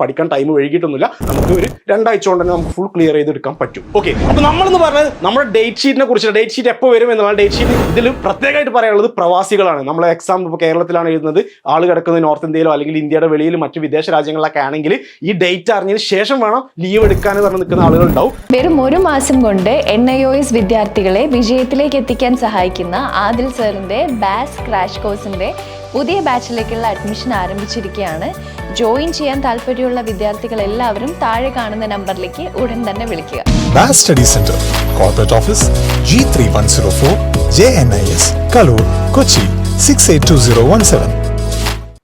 പഠിക്കാൻ ടൈം വൈകിട്ടൊന്നുമില്ല. നമുക്ക് ഒരു രണ്ടാഴ്ച കൊണ്ട് തന്നെ നമുക്ക് ഫുൾ ക്ലിയർ ചെയ്തെടുക്കാൻ പറ്റും. ഓക്കെ അപ്പോൾ നമ്മളെന്ന് പറഞ്ഞത് നമ്മുടെ ഡേറ്റ് ഷീറ്റിനെ കുറിച്ച് ഡേറ്റ് ഷീറ്റ് എപ്പോൾ വരും എന്നുള്ള ഡേറ്റ് ഷീറ്റ് ഇതിൽ പ്രത്യേകമായിട്ട് പറയാനുള്ളത് പ്രവാസികളാണ്. നമ്മളെ എക്സാം ഇപ്പോൾ കേരളത്തിലാണ് എഴുതുന്നത്. ആൾ കിടക്കുന്നത് നോർത്ത് ഇന്ത്യയിലോ അല്ലെങ്കിൽ ഇന്ത്യയുടെ വെളിയിൽ മറ്റ് വിദേശ രാജ്യങ്ങളിലൊക്കെ ആണെങ്കിൽ ഈ ഡേറ്റ് അറിഞ്ഞതിന് ശേഷം വേണം ലീവ് എടുക്കാൻ പറഞ്ഞ് നിൽക്കുന്ന ആളുകളുണ്ടാവും. വെറും ഒരു മാസം കൊണ്ട് എൻ ഐ ഒ എസ് വിദ്യാർത്ഥികളെ വിജയത്തിലേക്ക് എത്തിക്കാൻ സഹായിക്കുന്ന ആദിൽ സാറിന്റെ ബാസ് ക്രാഷ് കോഴ്സിന്റെ പുതിയ ബാച്ചിലേക്കുള്ള അഡ്മിഷൻ ആരംഭിച്ചിരിക്കുകയാണ്. ജോയിൻ ചെയ്യാൻ താല്പര്യമുള്ള വിദ്യാർത്ഥികൾ എല്ലാവരും താഴെ കാണുന്ന നമ്പറിലേക്ക് ഉടൻ തന്നെ വിളിക്കുക. Bass Study Center, Corporate Office, G3104, JNIS, Kalur, Kochi, 682017.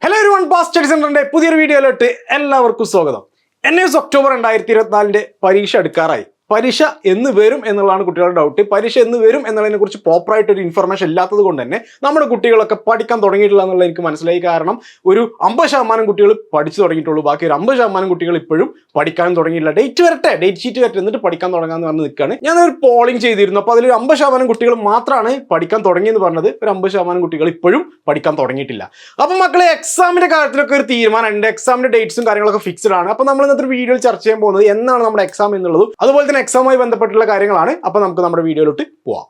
Hello ഒരു വൺ ബാസ് സ്റ്റഡി സെന്ററിന്റെ പുതിയൊരു വീഡിയോയിലോട്ട് എല്ലാവർക്കും സ്വാഗതം. എൻ എസ് ഒക്ടോബർ രണ്ടായിരത്തി ഇരുപത്തിനാലിന്റെ പരീക്ഷ എടുക്കാറായി. പരീക്ഷ എന്ന് വരും എന്നുള്ളതാണ് കുട്ടികളുടെ ഡൗട്ട് പരീക്ഷ എന്ന് വരും എന്നുള്ളതിനെ കുറിച്ച് പ്രോപ്പറായിട്ട് ഒരു ഇൻഫർമേഷൻ ഇല്ലാത്തത് കൊണ്ട് തന്നെ നമ്മുടെ കുട്ടികളൊക്കെ പഠിക്കാൻ തുടങ്ങിയിട്ടില്ല എന്നുള്ളത് എനിക്ക് മനസ്സിലായി. കാരണം ഒരു അമ്പത് ശതമാനം കുട്ടികൾ പഠിച്ചു തുടങ്ങിയിട്ടുള്ളൂ. ബാക്കി ഒരു അമ്പത് ശതമാനം കുട്ടികൾ ഇപ്പോഴും പഠിക്കാൻ തുടങ്ങിയില്ല ഡേറ്റ് വരട്ടെ ഡേറ്റ് ഷീറ്റ് വരട്ടെ എന്നിട്ട് പഠിക്കാൻ തുടങ്ങാന്ന് പറഞ്ഞ് നിൽക്കുകയാണ്. ഞാൻ ഒരു പോളിംഗ് ചെയ്തിരുന്നു. അപ്പോൾ അതിൽ അമ്പത് ശതമാനം കുട്ടികൾ മാത്രമാണ് പഠിക്കാൻ തുടങ്ങിയെന്ന് പറഞ്ഞത്. ഒരു അമ്പത് ശതമാനം കുട്ടികൾ ഇപ്പോഴും പഠിക്കാൻ തുടങ്ങിയിട്ടില്ല. അപ്പോൾ മക്കളെ എക്സാമിന്റെ കാര്യത്തിലൊക്കെ ഒരു തീരുമാനമുണ്ട്. എക്സാമിന്റെ ഡേറ്റ്സും കാര്യങ്ങളൊക്കെ ഫിക്സ്ഡ് ആണ്. അപ്പോൾ നമ്മൾ ഇന്നത്തെ വീഡിയോയിൽ ചർച്ച ചെയ്യാൻ പോകുന്നത് എന്നാണ് നമ്മുടെ എക്സാം എന്നുള്ളതും. അതുപോലെ തന്നെ എക്സാമുമായി ബന്ധപ്പെട്ടുള്ള കാര്യങ്ങളാണ്. അപ്പോൾ നമുക്ക് നമ്മുടെ വീഡിയോയിലോട്ട് പോവാം.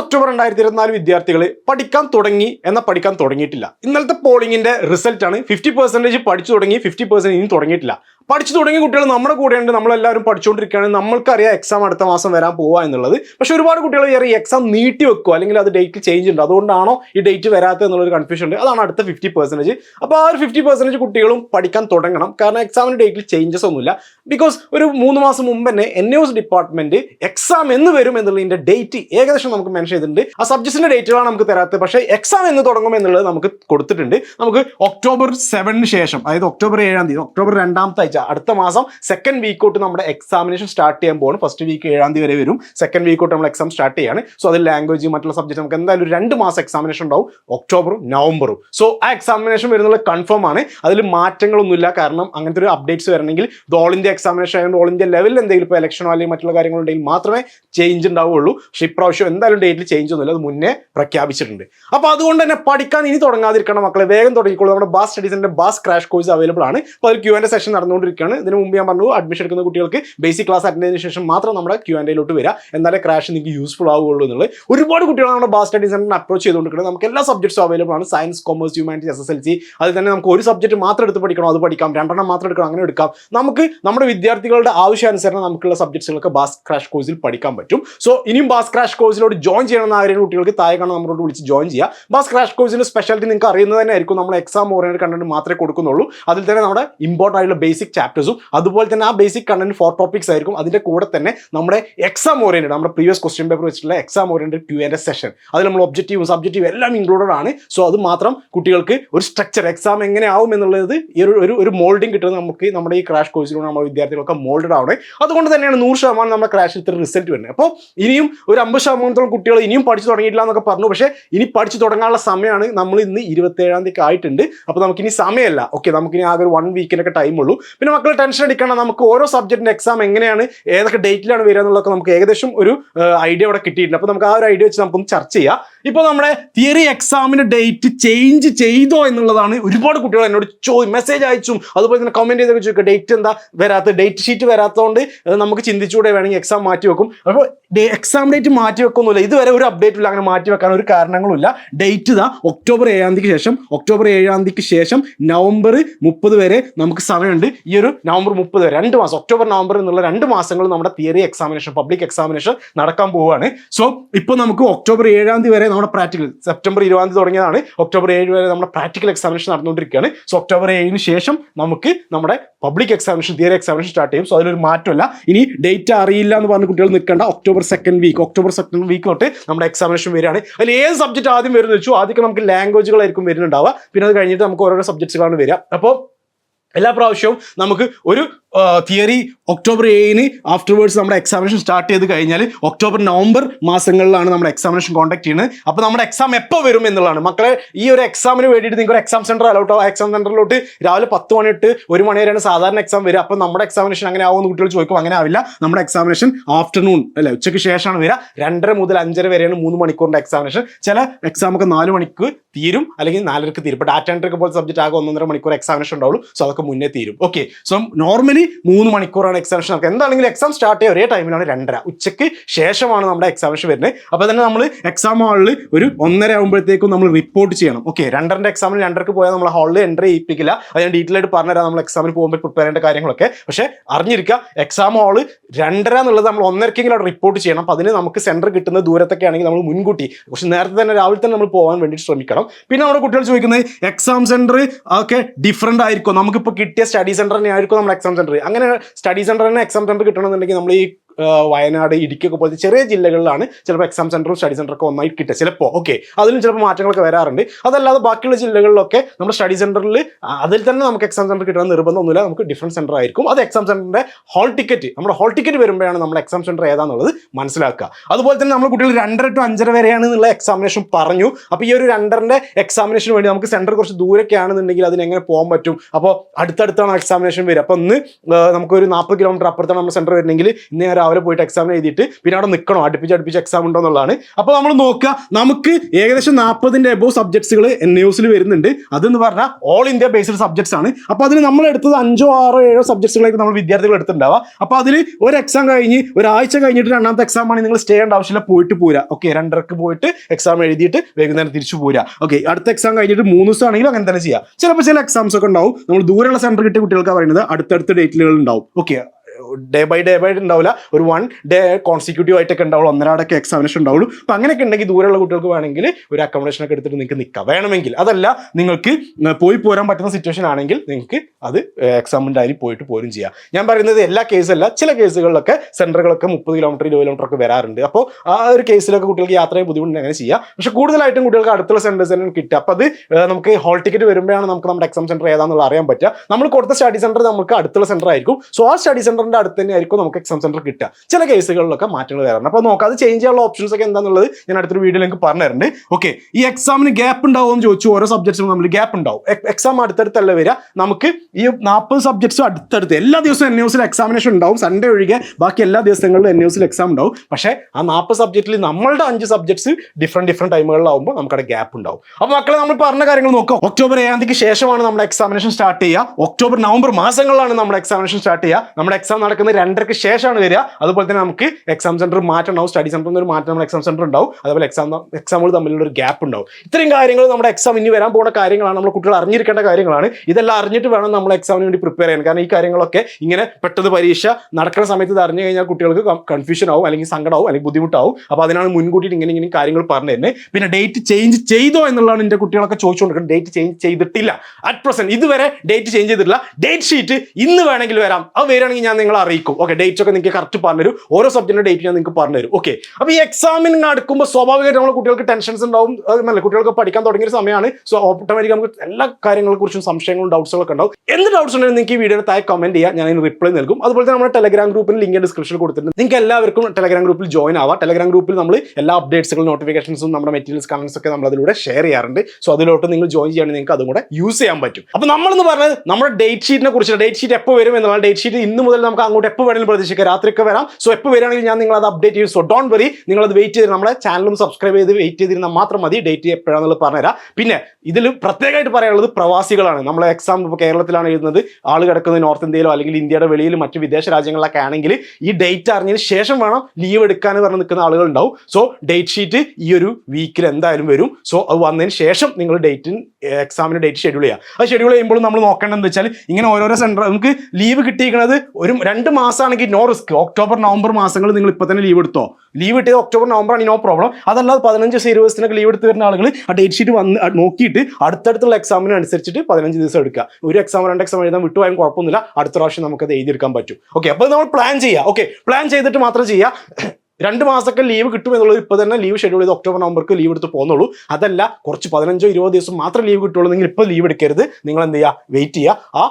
ഒക്ടോബർ രണ്ടായിരത്തി ഇരുപത്തിനാല് വിദ്യാർത്ഥികൾ പഠിക്കാൻ തുടങ്ങി എന്ന പഠിക്കാൻ തുടങ്ങിയിട്ടില്ല. ഇന്നലത്തെ പോളിംഗിന്റെ റിസൾട്ട് ആണ് ഫിഫ്റ്റി പെർസെന്റേജ് പഠിച്ചു തുടങ്ങി ഫിഫ്റ്റി പെർസെന്റ് ഇനി തുടങ്ങിയിട്ടില്ല. പഠിച്ചു തുടങ്ങിയ കുട്ടികൾ നമ്മുടെ കൂടെയുണ്ട് നമ്മളെല്ലാവരും പഠിച്ചുകൊണ്ടിരിക്കുകയാണ്. നമ്മൾക്കറിയാം എക്സാം അടുത്ത മാസം വരാൻ പോവുക എന്നുള്ളത്. പക്ഷെ ഒരുപാട് കുട്ടികൾ ഈ എക്സാം നീട്ടി വെക്കുക അല്ലെങ്കിൽ അത് ഡേറ്റ് ചേഞ്ച് ഉണ്ട്. അതുകൊണ്ടാണോ ഈ ഡേറ്റ് വരാത്തത് എന്നുള്ളൊരു കൺഫ്യൂഷൻ ഉണ്ട്. അതാണ് അടുത്ത ഫിഫ്റ്റി പെർസെന്റേജ് അപ്പോൾ ആ ഒരു ഫിഫ്റ്റി പെർസെന്റേജ് കുട്ടികളും പഠിക്കാൻ തുടങ്ങണം. കാരണം എക്സാമിന് ഡേറ്റിൽ ചേഞ്ചസ് ഒന്നുമില്ല. ബിക്കോസ് ഒരു മൂന്ന് മാസം മുമ്പ് തന്നെ എൻ എസ് ഡിപ്പാർട്ട്മെന്റ് എക്സാം എന്ന് വരും എന്നുള്ളതിന്റെ ഡേറ്റ് ഏകദേശം നമുക്ക് മെൻഷൻ ചെയ്തിട്ടുണ്ട്. ആ സബ്ജക്റ്റിന്റെ ഡേറ്റുകളാണ് നമുക്ക് തരാത്തത്. പക്ഷേ എക്സാം എന്ന് തുടങ്ങും എന്നുള്ളത് നമുക്ക് കൊടുത്തിട്ടുണ്ട്. നമുക്ക് ഒക്ടോബർ സെവനിന് ശേഷം അതായത് ഒക്ടോബർ ഏഴാം തീയതി ഒക്ടോബർ രണ്ടാമത്തെ ആഴ്ച അടുത്ത മാസം സെക്കൻഡ് വീക്ക് തൊട്ട് നമ്മുടെ എക്സാമിനേഷൻ സ്റ്റാർട്ട് ചെയ്യാൻ പോകണം ഫസ്റ്റ് വീക്ക് ഏഴാം തീയതി വരെ വരും. സെക്കൻഡ് വീക്ക് തൊട്ട് നമ്മൾ എക്സാം സ്റ്റാർട്ട് ചെയ്യാണ്. സോ അതിൽ ലാംഗ്വേജ് മറ്റുള്ള സബ്ജക്ട് നമുക്ക് എന്തായാലും ഒരു രണ്ട് മാസം എക്സാമിനേഷൻ ഉണ്ടാവും. ഒക്ടോബറും നവംബറും സോ ആ എക്സാമിനേഷൻ വരുന്നത് കൺഫേം ആണ്. അതിൽ മാറ്റങ്ങളൊന്നുമില്ല. കാരണം അങ്ങനത്തെ ഒരു അപ്ഡേറ്റ്സ് വരണമെങ്കിൽ ഇത് ഓൾ ഇന്ത്യ എക്സാമിനേഷൻ ആയതുകൊണ്ട് ഓൾ ഇന്ത്യ ലെവലിൽ എന്തെങ്കിലും ഇപ്പോൾ ഇലക്ഷനോ അല്ലെങ്കിൽ മറ്റുള്ള കാര്യങ്ങളുണ്ടെങ്കിൽ മാത്രമേ ചേഞ്ച് ഉണ്ടാവുള്ളൂ പക്ഷേ ഇപ്രാവശ്യം എന്തായാലും ഡേറ്റിൽ ചേഞ്ച് ഒന്നുമില്ല. അത് മുന്നേ പ്രഖ്യാപിച്ചിട്ടുണ്ട്. അപ്പോൾ അതുകൊണ്ട് തന്നെ പഠിക്കാൻ ഇനി തുടങ്ങാതിരിക്കണം മക്കളെ. വേഗം തുടങ്ങിക്കോളൂ. നമ്മുടെ ബാസ് സ്റ്റഡീസിന്റെ ബാസ് ക്രാഷ് കോഴ്സ് അവൈലബിൾ ആണ്. അപ്പോൾ അതിൽ ക്യൂ ആൻഡ് സെഷൻ നടന്നുകൊണ്ടിരിക്കുകയാണ് ഇതിന് മുമ്പ് ഞാൻ പറഞ്ഞു അഡ്മിഷൻ എടുക്കുന്ന കുട്ടികൾക്ക് ബേസിക് ക്ലാസ് അറ്റൻഡ് ചെയ്തതിനു ശേഷം മാത്രം നമ്മുടെ ക്യൂ ആൻഡ് ഐയിലോട്ട് വരിക. എന്നാലേ ക്രാഷ് നിങ്ങൾക്ക് യൂസ്ഫുൾ ആവുകയുള്ളൂ എന്നുള്ളത്. ഒരുപാട് കുട്ടികൾ നമ്മുടെ ബാസ് സ്റ്റഡി സെന്ററിന് അപ്രോച്ച് ചെയ്തുകൊണ്ടിരിക്കുന്നത്. നമുക്ക് എല്ലാ സബ്ജക്ട്സും അവൈലബിൾ ആണ്. Science commerce humanities S S L C അതിൽ തന്നെ നമുക്ക് ഒരു സബ്ജക്റ്റ് മാത്രം എടുത്ത് പഠിക്കണം അത് പഠിക്കാം. രണ്ടെണ്ണം മാത്രം എടുക്കണം അങ്ങനെ എടുക്കാം. നമുക്ക് നമ്മുടെ വിദ്യാർത്ഥികളുടെ ആവശ്യാനുസരണം നമുക്കുള്ള സബ്ജക്ട്സുകളൊക്കെ ബാസ് ക്രാഷ് കോഴ്സിൽ പഠിക്കാൻ പറ്റും. സോ ഇനിയും ബാസ് ക്രാഷ് കോഴ്സിലോട്ട് ജോയിൻ ചെയ്യണമെന്ന് ആഗ്രഹിക്കുന്ന കുട്ടികൾക്ക് താഴെ കാണാൻ നമ്മളോട് വിളിച്ച് ജോയിൻ ചെയ്യുക. ബാസ് ക്രാഷ് കോഴ്സിന്റെ സ്പെഷ്യാലിറ്റി നിങ്ങൾക്ക് അറിയുന്നത് തന്നെ ആയിരിക്കും നമ്മൾ എക്സാം ഓറിയന്റഡ് കണ്ടന്റ് മാത്രമേ കൊടുക്കുന്നുള്ളൂ. അതിൽ തന്നെ നമ്മുടെ ഇമ്പോർട്ടന്റ് ആയിട്ടുള്ള ബേസിക് ചാപ്റ്റേഴ്സും അതുപോലെ തന്നെ ആ ബേസിക് കണ്ടന്റ് ഫോർ ടോപ്പിക്സ് ആയിരിക്കും. അതിന്റെ കൂടെ തന്നെ നമ്മുടെ എക്സാം ഓറിയന്റഡ് നമ്മുടെ പ്രീവിയസ് ക്വസ്റ്റ്യൻ പേപ്പർ വെച്ചിട്ടുള്ള exam oriented Q and session അതിൽ നമ്മൾ ഒബ്ജക്റ്റീവും സബ്ജക്റ്റീവ് എല്ലാം ഇൻക്ലൂഡഡ് ആണ്. സോ അത് മാത്രം കുട്ടികൾക്ക് ഒരു സ്ട്രക്ചർ എക്സാം എങ്ങനെ ആവും എന്നുള്ളത് ഒരു ഒരു മോൾഡിംഗ് കിട്ടുന്നത് നമുക്ക് നമ്മുടെ ഈ ക്രാഷ് കോഴ്സിലൂടെ നമ്മുടെ വിദ്യാർത്ഥികളൊക്കെ മോൾഡഡ് ആവണേ. അതുകൊണ്ട് തന്നെയാണ് നൂറ് ശതമാനം നമ്മുടെ ക്രാഷിൽ ഇത്ര റിസൾട്ട് വരുന്നത്. അപ്പോൾ ഇനിയും ഒരു അമ്പത് ശതമാനത്തോളം കുട്ടികൾ ഇനിയും പഠിച്ചു തുടങ്ങിയിട്ടില്ല എന്നൊക്കെ പറഞ്ഞു. പക്ഷേ ഇനി പഠിച്ചു തുടങ്ങാനുള്ള സമയമാണ് നമ്മൾ ഇന്ന് ഇരുപത്തേഴാം തീയതി ആയിട്ടുണ്ട്. അപ്പോൾ നമുക്കിനി സമയമല്ല. ഓക്കെ നമുക്കിനി ആകെ ഒരു വൺ വീക്കിനൊക്കെ ടൈം ഉള്ളൂ. പിന്നെ മക്കൾ ടെൻഷൻ അടിക്കണം നമുക്ക് ഓരോ സബ്ജക്റ്റിന്റെ എക്സാം എങ്ങനെയാണ് ഏതൊക്കെ ഡേറ്റിലാണ് വരിക എന്നുള്ളതൊക്കെ നമുക്ക് ഏകദേശം ഒരു ഐഡിയ അവിടെ കിട്ടിയിട്ടുണ്ട്. അപ്പോൾ നമുക്ക് ആ ഒരു ഐഡിയ വെച്ച് നമുക്കൊന്ന് ചർച്ച ചെയ്യാം. ഇപ്പോൾ നമ്മുടെ തിയറി എക്സാമിന് ഡേറ്റ് ചേഞ്ച് ചെയ്തോ എന്നുള്ളതാണ് ഒരുപാട് കുട്ടികൾ എന്നോട് ചോ മെസ്സേജ് അയച്ചും അതുപോലെ തന്നെ കമന്റ് ചെയ്തൊക്കെ ചോദിക്കുക ഡേറ്റ് എന്താ? വരാത്ത ഡേറ്റ് ഷീറ്റ് വരാത്തതുകൊണ്ട് നമുക്ക് ചിന്തിച്ചുകൂടെ വേണമെങ്കിൽ എക്സാം മാറ്റി വെക്കും. അപ്പോൾ എക്സാം ഡേറ്റ് മാറ്റി വെക്കൊന്നുമില്ല. ഇതുവരെ ഒരു അപ്ഡേറ്റ് ഇല്ല അങ്ങനെ മാറ്റി വെക്കാൻ ഒരു കാരണങ്ങളുമില്ല. ഡേറ്റ് ഇതാ ഒക്ടോബർ ഏഴാം തീയതിക്ക് ശേഷം ഒക്ടോബർ ഏഴാം തീയതിക്ക് ശേഷം നവംബർ മുപ്പത് വരെ നമുക്ക് സമയമുണ്ട്. ഈ ഒരു നവംബർ മുപ്പത് വരെ രണ്ട് മാസം ഒക്ടോബർ നവംബർ എന്നുള്ള രണ്ട് മാസങ്ങൾ നമ്മുടെ തിയറി എക്സാമിനേഷൻ പബ്ലിക് എക്സാമിനേഷൻ നടക്കാൻ പോവുകയാണ്. സോ ഇപ്പോൾ നമുക്ക് ഒക്ടോബർ ഏഴാം തീയതി വരെ നമ്മുടെ പ്രാക്ടിക്കൽ സെപ്റ്റംബർ ഇരുപതാം തീയതി തുടങ്ങിയതാണ്. ഒക്ടോബർ ഏഴ് വരെ നമ്മുടെ പ്രാക്ടിക്കൽ എക്സാമിനേഷൻ നടന്നുകൊണ്ടിരിക്കുകയാണ്. സോ ഒക്ടോബർ ഏഴിന് ശേഷം നമുക്ക് നമ്മുടെ public examination theory examination start ചെയ്യും. സോ അതിലൊരു മാറ്റമില്ല. ഇനി ഡേറ്റ് അറിയില്ല എന്ന് പറഞ്ഞ് കുട്ടികൾ നിൽക്കേണ്ട. October second week October second week തൊട്ട് നമ്മുടെ എക്സാമിനേഷൻ വരികയാണ്. അതിൽ ഏത് സബ്ജക്റ്റ് ആദ്യം വരുന്നത് വെച്ചു? ആദ്യം നമുക്ക് ലാംഗ്വേജുകളായിരിക്കും വരുന്നുണ്ടാവുക. പിന്നെ അത് കഴിഞ്ഞിട്ട് നമുക്ക് ഓരോരോ സബ്ജക്ട്സുകളാണ് വരിക. അപ്പോൾ എല്ലാ പ്രാവശ്യവും നമുക്ക് ഒരു തിയറി ഒക്ടോബർ ഏഴിന് ആഫ്റ്റർവേർഡ്സ് നമ്മുടെ എക്സാമിനേഷൻ സ്റ്റാർട്ട് ചെയ്ത് കഴിഞ്ഞാൽ ഒക്ടോബർ നവംബർ മാസങ്ങളിലാണ് നമ്മുടെ എക്സാമിനേഷൻ കോൺടാക്ട് ചെയ്യുന്നത്. അപ്പോൾ നമ്മുടെ എക്സാം എപ്പോൾ വരും എന്നുള്ളതാണ്. മക്കളെ ഈ ഒരു എക്സാമിന് വേണ്ടിയിട്ട് നിങ്ങൾക്ക് ഒരു എക്സാം സെന്റർ അലോട്ടോ എക്സാം സെന്ററിലോട്ട് രാവിലെ പത്ത് മണി ഒരു മണി വരെയാണ് സാധാരണ എക്സാം വരിക. അപ്പോൾ നമ്മുടെ എക്സാമിനേഷൻ അങ്ങനെ ആവുമെന്ന് കുട്ടികൾ ചോദിക്കും. അങ്ങനെ ആവില്ല. നമ്മുടെ എക്സാമിനേഷൻ ആഫ്റ്റർനൂൺ അല്ലെ ഉച്ചയ്ക്ക് ശേഷമാണ് വരിക. രണ്ടര മുതൽ അഞ്ചര വരെയാണ് മൂന്ന് മണിക്കൂറിന്റെ എക്സാമിനേഷൻ ചില എക്സാമൊക്കെ നാല് മണിക്ക് തീരും അല്ലെങ്കിൽ നാലരക്ക് തീരും. ഇപ്പോൾ ഡാറ്റ എൻട്രി ഒക്കെ പോലെ സബ്ജക്റ്റ് ആകെ ഒന്നൊന്നര മണിക്കൂർ എക്സാമിനേഷൻ ഉണ്ടാവുള്ളൂ. സോ അതൊക്കെ മുന്നേ തീരും. ഓക്കെ സോ നോർമലി മൂന്ന് മണിക്കൂറാണ് എക്സാമിനേഷൻ നടക്കുക. എന്താണെങ്കിലും എക്സാം സ്റ്റാർട്ട് ചെയ്യുക ഒരേ ടൈമിലാണ് രണ്ടര. ഉച്ചയ്ക്ക് ശേഷമാണ് നമ്മുടെ എക്സാമിനേഷൻ വരുന്നത്. അപ്പോൾ തന്നെ നമ്മൾ എക്സാം ഹാളിൽ ഒരു ഒന്നര ആകുമ്പോഴത്തേക്കും നമ്മൾ റിപ്പോർട്ട് ചെയ്യണം. ഓക്കെ രണ്ടരന്റെ എക്സാമിന് രണ്ടരക്ക് പോയാൽ നമ്മൾ ഹാളിൽ എൻട്രി ചെയ്യിപ്പിക്കില്ല. അത് ഞാൻ ഡീറ്റെയിൽ ആയിട്ട് പറഞ്ഞുതരാം നമ്മൾ എക്സാമിന് പോകുമ്പോൾ പ്രിപ്പയർ ചെയ്യേണ്ട കാര്യങ്ങളൊക്കെ. പക്ഷേ അറിഞ്ഞിരിക്കുക എക്സാം ഹാൾ രണ്ടര എന്നുള്ളത് നമ്മൾ ഒന്നരക്കെങ്കിലും അവിടെ റിപ്പോർട്ട് ചെയ്യണം. അപ്പോൾ അതിന് നമുക്ക് സെന്റർ കിട്ടുന്ന ദൂരത്തൊക്കെ ആണെങ്കിൽ നമ്മൾ മുൻകൂട്ടി. പക്ഷെ നേരത്തെ തന്നെ രാവിലെ തന്നെ നമ്മൾ പോകാൻ വേണ്ടി ശ്രമിക്കണം. പിന്നെ നമ്മുടെ കുട്ടികൾ ചോദിക്കുന്നത് എക്സാം സെന്റർ ഒക്കെ ഡിഫറെന്റ് ആയിരിക്കും നമുക്കിപ്പോൾ കിട്ടിയ സ്റ്റഡി സെന്റർ തന്നെ ആയിരിക്കും നമ്മുടെ എക്സാം സെന്റർ അങ്ങനെ സ്റ്റഡി സെന്റർ തന്നെ എക്സാം സെന്റർ കിട്ടണമെന്നുണ്ടെങ്കിൽ നമ്മൾ ഈ വയനാട് ഇടുക്കിയൊക്കെ പോലത്തെ ചെറിയ ജില്ലകളിലാണ് ചിലപ്പോൾ എക്സാം സെന്ററും സ്റ്റഡി സെന്ററൊക്കെ ഒന്നായി കിട്ടുക. ചിലപ്പോൾ ഓക്കെ അതിലും ചിലപ്പോൾ മാറ്റങ്ങളൊക്കെ വരാറുണ്ട്. അതല്ലാതെ ബാക്കിയുള്ള ജില്ലകളിലൊക്കെ നമ്മുടെ സ്റ്റഡി സെന്ററിൽ അതിൽ തന്നെ നമുക്ക് എക്സാം സെന്റർ കിട്ടണം നിർബന്ധമൊന്നുമില്ല. നമുക്ക് ഡിഫറന്റ് സെന്റർ ആയിരിക്കും. അത് എക്സാം സെന്ററിന്റെ ഹോൾ ടിക്കറ്റ് നമ്മുടെ ഹോൾ ടിക്കറ്റ് വരുമ്പോഴാണ് നമ്മുടെ എക്സാം സെന്റർ ഏതാണെന്നുള്ളത് മനസ്സിലാക്കുക. അതുപോലെ തന്നെ നമ്മൾ കുട്ടികൾ രണ്ടര ടു അഞ്ചര വരെയാണ് എന്നുള്ള എക്സാമിനേഷൻ പറഞ്ഞു. അപ്പോൾ ഈ ഒരു രണ്ടറിന്റെ എക്സാമിനേഷന് വേണ്ടി നമുക്ക് സെന്റർ കുറച്ച് ദൂരൊക്കെ ആണെന്നുണ്ടെങ്കിൽ അതിനെങ്ങനെ പോകാൻ പറ്റും? അപ്പോൾ അടുത്തടുത്താണ് എക്സാമിനേഷൻ വരിക. അപ്പോൾ ഒന്ന് ആ, നമുക്കൊരു നാൽപ്പത് കിലോമീറ്റർ അപ്പുറത്താണ് നമ്മുടെ സെന്റർ വരുന്നെങ്കിൽ ഇന്ന് ഞാൻ രാവിലെ പോയിട്ട് എക്സാം എഴുതിയിട്ട് പിന്നെ അവിടെ നിൽക്കണം അടുപ്പിച്ച് അടുപ്പിച്ച് എക്സാം ഉണ്ടോ എന്നുള്ളതാണ്. അപ്പോൾ നമ്മൾ നോക്കുക നമുക്ക് ഏകദേശം നാൽപ്പതിന്റെ എബോ സബ്ജക്ട്സുകൾ ന്യൂസിൽ വരുന്നുണ്ട്. അതെന്ന് പറഞ്ഞാൽ ഓൾ ഇന്ത്യ ബേസ്ഡ് സബ്ജക്ട്സ് ആണ്. അപ്പോൾ അതിന് നമ്മൾ എടുത്തത് അഞ്ചോ ആറോ ഏഴോ സബ്ജക്ട്സുകളായിരിക്കും നമ്മൾ വിദ്യാർത്ഥികൾ എടുത്തിട്ടുണ്ടാവുക. അപ്പോൾ അതിൽ ഒരു എക്സാം കഴിഞ്ഞ് ഒരാഴ്ച കഴിഞ്ഞിട്ട് രണ്ടാമത്തെ എക്സാം ആണ് നിങ്ങൾ സ്റ്റേ ചെയ്യേണ്ട ആവശ്യമില്ല പോയിട്ട് പോരാ ഓക്കെ രണ്ടരക്ക് പോയിട്ട് എക്സാം എഴുതിയിട്ട് വൈകുന്നേരം തിരിച്ചു പോരാ ഓക്കെ അടുത്ത എക്സാം കഴിഞ്ഞിട്ട് മൂന്ന് ദിവസം ആണെങ്കിലും അങ്ങനെ തന്നെ ചെയ്യാം. ചിലപ്പോൾ ചില എക്സാംസ് ഒക്കെ ഉണ്ടാവും. നമ്മൾ ദൂരെയുള്ള സെന്റർ കിട്ടിയ കുട്ടികൾക്ക് പറയുന്നത് അടുത്തടുത്ത ഡേറ്റിലുകൾ ഉണ്ടാവും. Okay day by day by ഉണ്ടാവില്ല. ഒരു വൺ ഡേ കോൺസിക്യൂട്ടീവ് ആയിട്ടൊക്കെ ഉണ്ടാവുള്ളൂ. ഒന്നരാടൊക്കെ എക്സാമിനേഷൻ ഉണ്ടാവുള്ളൂ. അപ്പം അങ്ങനെയൊക്കെ ഉണ്ടെങ്കിൽ ദൂരെയുള്ള കുട്ടികൾക്ക് വേണമെങ്കിൽ ഒരു അക്കോമഡേഷൻ ഒക്കെ എടുത്തിട്ട് നിങ്ങൾക്ക് നിൽക്കാം. വേണമെങ്കിൽ. അതല്ല നിങ്ങൾക്ക് പോയി പോരാൻ പറ്റുന്ന സിറ്റുവേഷൻ ആണെങ്കിൽ നിങ്ങൾക്ക് അത് എക്സാമിന്റെ അതിൽ പോയിട്ട് പോരും ചെയ്യാം. ഞാൻ പറയുന്നത് എല്ലാ കേസല്ല ചില കേസുകളിലൊക്കെ സെന്ററുകളൊക്കെ മുപ്പത് കിലോമീറ്റർ ഇരുപത് കിലോമീറ്റർ ഒക്കെ വരാറുണ്ട്. അപ്പോൾ ആ ഒരു കേസിലൊക്കെ കുട്ടികൾക്ക് യാത്ര ചെയ്യാൻ ബുദ്ധിമുട്ടുണ്ട് അങ്ങനെ ചെയ്യാം. പക്ഷെ കൂടുതലായിട്ടും കുട്ടികൾക്ക് അടുത്തുള്ള സെന്റേഴ്സ് തന്നെ കിട്ടുക. അപ്പോൾ അത് നമുക്ക് ഹോൾ ടിക്കറ്റ് വരുമ്പോഴാണ് നമുക്ക് നമ്മുടെ എക്സാം സെന്റർ ഏതാണെന്നുള്ള അറിയാൻ പറ്റുക. നമ്മൾ കൊടുത്ത സ്റ്റഡി സെന്റർ നമുക്ക് അടുത്തുള്ള സെന്റർ ആയിരിക്കും. സോ ആ സ്റ്റഡി സെന്ററിന്റെ അടുത്ത് തന്നെ ആയിരിക്കും നമുക്ക് എക്സാം സെന്റർ കിട്ടുക. ചില കേസുകളിലൊക്കെ മാറ്റങ്ങൾ വരാറുണ്ട്. അപ്പോൾ നോക്കാം അത് ചേഞ്ച് ചെയ്യാനുള്ള ഓപ്ഷൻസ് ഒക്കെ എന്താണെന്നുള്ളത് ഞാൻ അടുത്തൊരു വീഡിയോയിൽ നിങ്ങൾക്ക് പറഞ്ഞു തരുന്നുണ്ട്. ഓക്കെ ഈ എക്സാമിന് ഗ്യാപ്പ് ഉണ്ടാവും എന്ന് ചോദിച്ചു ഓരോ സബ്ജക്ട്സും നമ്മൾ ഗ്യാപ്പ് ഉണ്ടാവും. എക്സാം അടുത്തടുത്തല്ല വരിക? നമുക്ക് ഈ നാൽപ്പത് സബ്ജക്ട്സും അടുത്തടുത്ത് എല്ലാ ദിവസവും എൻ യൂസിൽ എക്സാമിനേഷൻ ഉണ്ടാവും. സൺഡേ ഒഴികെ ബാക്കി എല്ലാ ദിവസങ്ങളിലും എൻ യൂസിൽ എക്സാം ഉണ്ടാവും. പക്ഷേ ആ നാൽപ്പത് സബ്ജക്റ്റിൽ നമ്മളുടെ അഞ്ച് സബ്ജക്ട്സ് ഡിഫറെന്റ് ഡിഫറെന്റ് ടൈമുകളിലാവുമ്പോൾ നമുക്കവിടെ ഗ്യാപ്പ് ഉണ്ടാവും. അപ്പോൾ മക്കളെ നമ്മൾ പറഞ്ഞ കാര്യങ്ങൾ നോക്കാം ഒക്ടോബർ ഏഴാം തീയതിക്ക് ശേഷമാണ് നമ്മുടെ എക്സാമിനേഷൻ സ്റ്റാർട്ട് ചെയ്യുക. ഒക്ടോബർ നവംബർ മാസങ്ങളിലാണ് നമ്മുടെ എക്സാമിനേഷൻ സ്റ്റാർട്ട് ചെയ്യുക. നമ്മുടെ എക്സാം നടക്കുന്നത് രണ്ടരക്ക് ശേഷമാണ് വരിക. അതുപോലെ തന്നെ നമുക്ക് എക്സാം സെന്റർ മാറ്റം ഉണ്ടാവും സ്റ്റഡി സെന്ററിൽ ഒരു മാറ്റം നമ്മുടെ എക്സാം സെന്റർ ഉണ്ടാവും. അതുപോലെ എക്സാം എക്സാമുകൾ തമ്മിലുള്ള ഒരു ഗ്യാപ്പ് ഉണ്ടാവും. ഇത്രയും കാര്യങ്ങൾ നമ്മുടെ എക്സാം ഇനി വരാൻ പോകുന്ന കാര്യങ്ങളാണ്. നമ്മൾ കുട്ടികൾ അറിഞ്ഞിരിക്കേണ്ട കാര്യങ്ങളാണ്. ഇതെല്ലാം അറിഞ്ഞിട്ട് വേണം നമ്മൾ എക്സാമിന് വേണ്ടി പ്രിപ്പയർ ചെയ്യാൻ. കാരണം ഈ കാര്യങ്ങളൊക്കെ ഇങ്ങനെ പെട്ടെന്ന് പരീക്ഷ നടക്കുന്ന സമയത്ത് ഇത് അറിഞ്ഞു കഴിഞ്ഞാൽ കുട്ടികൾക്ക് കൺഫ്യൂഷൻ ആവും അല്ലെങ്കിൽ സങ്കടമാവും അല്ലെങ്കിൽ ബുദ്ധിമുട്ടാവും. അപ്പോൾ അതിനാണ് മുൻകൂട്ടി ഇങ്ങനെ ഇങ്ങനെ കാര്യങ്ങൾ പറഞ്ഞു തന്നെ പിന്നെ ഡേറ്റ് ചേഞ്ച് ചെയ്തോ എന്നുള്ളതാണ് എന്റെ കുട്ടികളൊക്കെ ചോദിച്ചുകൊണ്ടിരിക്കുന്നത്. ഡേറ്റ് ചേഞ്ച് ചെയ്തിട്ടില്ല. അറ്റ് പ്രസന്റ് ഇതുവരെ ഡേറ്റ് ചേഞ്ച് ചെയ്തിട്ടില്ല. ഡേറ്റ് ഷീറ്റ് ഇന്ന് വേണമെങ്കിൽ വരാം. അത് വരികയാണെങ്കിൽ ഞാൻ അറിയിക്കും ഓക്കെ ഡേറ്റ്സ് ഒക്കെ നിങ്ങൾക്ക് കറക്റ്റ് പറഞ്ഞു പറഞ്ഞുതരും. ഓരോ സബ്ജക്റ്റിന്റെ ഡേറ്റ് ഞാൻ നിങ്ങൾക്ക് പറഞ്ഞുതരും. ഓക്കെ അപ്പോൾ ഈ എക്സാമിന് അടുക്കുമ്പോൾ സ്വാഭാവികമായിട്ട് നമ്മൾ കുട്ടികൾക്ക് ടെൻഷൻസ് ഉണ്ടാവും. നല്ല കുട്ടികൾക്ക് പഠിക്കാൻ തുടങ്ങിയ സമയമാണ്. സോ ഓട്ടോമാറ്റിക് നമുക്ക് എല്ലാ കാര്യങ്ങളെ കുറിച്ചും സംശയങ്ങളും ഡൗട്ട്സുകളൊക്കെ ഉണ്ടാവും. എന്ത് ഡൗട്ട്സ് ഉണ്ടെങ്കിൽ നിങ്ങൾക്ക് ഈ വീഡിയോ താഴെ കമന്റ് ചെയ്യാം. ഞാൻ റിപ്ലൈ നൽകും. അതുപോലെ തന്നെ നമ്മുടെ ടെലഗ്രാം ഗ്രൂപ്പിൽ ലിങ്ക് ഡിസ്ക്രിപ്ഷനിൽ കൊടുത്തിട്ടുണ്ട്. നിങ്ങൾക്ക് എല്ലാവർക്കും ടെലഗ്രാം ഗ്രൂപ്പിൽ ജോയിൻ ആവാം. ടെലഗ്രാം ഗ്രൂപ്പിൽ നമ്മൾ എല്ലാ അപ്ഡേറ്റ്സുകളും നോട്ടിഫിക്കേഷൻസും നമ്മുടെ മെറ്റീരിയൽസ് കമന്റ്സ് ഒക്കെ നമ്മൾ അതിലൂടെ ഷെയർ ചെയ്യാറുണ്ട്. സോ അതിലോട്ട് നിങ്ങൾ ജോയിൻ ചെയ്യുകയാണെങ്കിൽ നിങ്ങൾക്ക് അതും കൂടെ യൂസ് ചെയ്യാൻ പറ്റും. അപ്പോൾ നമ്മളെന്ന് പറഞ്ഞത് നമ്മുടെ ഡേറ്റ് ഷീറ്റിനെ കുറിച്ച് ഡേറ്റ് ഷീറ്റ് എപ്പോൾ വരും എന്നുള്ള ഡേറ്റ് ഷീറ്റ് ഇന്ന് മുതൽ നമുക്ക് അങ്ങോട്ട് എപ്പോൾ വേണമെങ്കിലും പ്രതീക്ഷിക്കാം. രാത്രിയൊക്കെ വരാം. സോ എപ്പോൾ വരികയാണെങ്കിൽ ഞാൻ നിങ്ങൾ അത് അപ്ഡേറ്റ് ചെയ്യും. സോ വറി നിങ്ങൾ അത് വെയിറ്റ് ചെയ്ത് നമ്മുടെ ചാനലും സബ്സ്ക്രൈബ് ചെയ്ത് വെയിറ്റ് ചെയ്തിരുന്നാൽ മാത്രം മതി. ഡേറ്റ് എപ്പോഴാണെന്നുള്ളത് പറഞ്ഞുതരാം. പിന്നെ ഇതിൽ പ്രത്യേകമായിട്ട് പറയാനുള്ളത് പ്രവാസികളാണ്. നമ്മളെ എക്സാം ഇപ്പോൾ കേരളത്തിലാണ് എഴുതുന്നത്. ആൾ കിടക്കുന്നത് നോർത്ത് ഇന്ത്യയിലോ അല്ലെങ്കിൽ ഇന്ത്യയുടെ വെളിയിലും മറ്റ് വിദേശ രാജ്യങ്ങളിലൊക്കെ ആണെങ്കിൽ ഈ ഡേറ്റ് അറിഞ്ഞതിന് ശേഷം വേണം ലീവ് എടുക്കാൻ പറഞ്ഞ് നിൽക്കുന്ന ആളുകൾ ഉണ്ടാവും സോ ഡേറ്റ് ഷീറ്റ് ഈ ഒരു വീക്കിൽ എന്തായാലും വരും. സോ അത് വന്നതിന് ശേഷം നിങ്ങൾ ഡേറ്റിൻ എക്സാമിന് ഡേറ്റ് ഷെഡ്യൂൾ ചെയ്യുക. അത് ഷെഡ്യൂൾ ചെയ്യുമ്പോൾ നമ്മൾ നോക്കേണ്ടതെന്ന് വെച്ചാൽ ഇങ്ങനെ ഓരോരോ സെന്റർ നമുക്ക് ലീവ് കിട്ടിയിരിക്കുന്നത് ഒരു രണ്ട് മാസമാണെങ്കിൽ നോ റിസ്ക് ഒക്ടോബർ നവംബർ മാസങ്ങൾ നിങ്ങൾ ഇപ്പോൾ തന്നെ ലീവ് എടുത്തോ? ലീവ് കിട്ടിയത് ഒക്ടോബർ നവംബർ ആണ് നോ പ്രോബ്ലം അതല്ലാതെ പതിനഞ്ച് ദിവസം ഇരുപത് ദിവസത്തിനൊക്കെ ലീവ് എടുത്ത് വരുന്ന ആളുകൾ ആ ഡേറ്റ് ഷീറ്റ് വന്ന് നോക്കിയിട്ട് അടുത്തടുത്തുള്ള എക്സാമിന് അനുസരിച്ചിട്ട് പതിനഞ്ച് ദിവസം എടുക്കുക. ഒരു എക്സാം രണ്ട് എക്സാം എഴുതാൻ വിട്ടുപോയാലും കുഴപ്പമൊന്നുമില്ല. അടുത്ത പ്രാവശ്യം നമുക്കത് എഴുതിയെടുക്കാൻ പറ്റും. ഓക്കെ അപ്പോൾ നമ്മൾ പ്ലാൻ ചെയ്യുക ഓക്കെ പ്ലാൻ ചെയ്തിട്ട് മാത്രം ചെയ്യുക രണ്ട് മാസമൊക്കെ ലീവ് കിട്ടും എന്നുള്ളത് ഇപ്പോൾ തന്നെ ലീവ് ഷെഡ്യൂൾ ചെയ്ത് ഒക്ടോബർ നവംബർക്ക് ലീവ് എടുത്ത് പോകുന്നുള്ളൂ. അതല്ല കുറച്ച് പതിനഞ്ചോ ഇരുപത് ദിവസം മാത്രം ലീവ് കിട്ടുള്ളൂ. നിങ്ങൾ ഇപ്പോൾ ലീവ് എടുക്കരുത്. നിങ്ങൾ എന്ത് ചെയ്യുക? വെയിറ്റ് ചെയ്യുക. ആ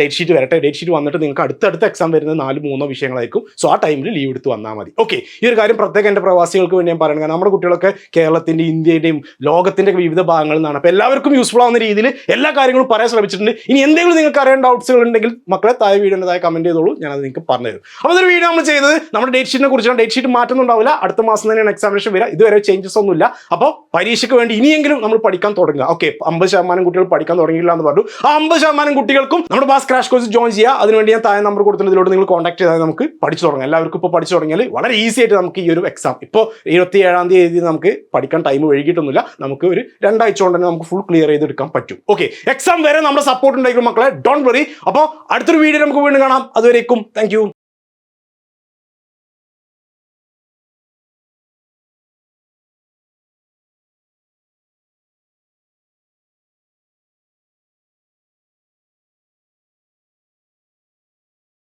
ഡേറ്റ് ഷീറ്റ് വരട്ടെ. ഡേറ്റ് ഷീറ്റ് വന്നിട്ട് നിങ്ങൾക്ക് അടുത്തടുത്ത എക്സാം വരുന്ന നാല് മൂന്നോ വിഷയങ്ങളായിരിക്കും. സോ ആ ടൈമിൽ ലീവ് എടുത്ത് വന്നാൽ മതി. ഓക്കെ ഈ ഒരു കാര്യം പ്രത്യേകം എന്റെ പ്രവാസികൾക്ക് വേണ്ടി ഞാൻ കാരണം നമ്മുടെ കുട്ടികളൊക്കെ കേരളത്തിന്റെ ഇന്ത്യയുടെയും ലോകത്തിന്റെ വിവിധ ഭാഗങ്ങളിൽ നിന്നാണ്. അപ്പോൾ എല്ലാവർക്കും യൂസ്ഫുൾ ആവുന്ന രീതിയിൽ എല്ലാ കാര്യങ്ങളും പറയാൻ ശ്രമിച്ചിട്ടുണ്ട്. ഇനി എന്തെങ്കിലും നിങ്ങൾക്ക് അറിയാൻ ഡൗട്ട്സുകൾ ഉണ്ടെങ്കിൽ മക്കളെ താഴെ വീഡിയോന്റെതായ കമന്റ് ചെയ്തോളൂ. ഞാനത് നിങ്ങൾക്ക് പറഞ്ഞുതരും അപ്പോൾ അതൊരു വീഡിയോ നമ്മൾ ചെയ്തത് നമ്മുടെ ഡേറ്റ് ഷീറ്റിനെ കുറിച്ചാണ്. ഡേറ്റ് ഷീറ്റ് മാറ്റുന്നുണ്ടാവില്ല അടുത്ത മാസം തന്നെയാണ് എക്സാമിനേഷൻ വരിക. ഇതുവരെ ചേഞ്ചസ് ഒന്നുമില്ല. അപ്പോൾ പരീക്ഷയ്ക്ക് വേണ്ടി ഇനിയെങ്കിലും നമ്മൾ പഠിക്കാൻ തുടങ്ങുക. ഓക്കെ അമ്പത് ശതമാനം കുട്ടികൾ പഠിക്കാൻ തുടങ്ങിയില്ല എന്ന് പറഞ്ഞു. ആ അമ്പത് ശതമാനം കുട്ടികൾക്കും നമ്മുടെ ബാസ് ക്രാഷ് കോഴ്സ് ജോയിൻ ചെയ്യുക അതിനുവേണ്ടി ഞാൻ താഴെ നമ്പർ കൊടുത്തിട്ടുണ്ട് നിങ്ങൾ കോൺടാക്ട് ചെയ്താൽ നമുക്ക് പഠിച്ചു തുടങ്ങാം. എല്ലാവർക്കും ഇപ്പോൾ പഠിച്ചു തുടങ്ങിയാൽ വളരെ ഈസി ആയിട്ട് നമുക്ക് ഈ ഒരു എക്സാം ഇപ്പോൾ ഇരുപത്തി ഏഴാം തീയതി നമുക്ക് പഠിക്കാൻ ടൈം വൈകിട്ടൊന്നുമില്ല നമുക്ക് ഒരു രണ്ടാഴ്ച കൊണ്ട് തന്നെ നമുക്ക് ഫുൾ ക്ലിയർ ചെയ്തെടുക്കാൻ പറ്റും. ഓക്കെ എക്സാം വരെ നമ്മുടെ സപ്പോർട്ട് ഉണ്ടായിരിക്കും മക്കളെ. ഡോണ്ട് വറി അപ്പോൾ അടുത്തൊരു വീഡിയോ നമുക്ക് വീണ്ടും കാണാം. അതുവരേക്കും. താങ്ക്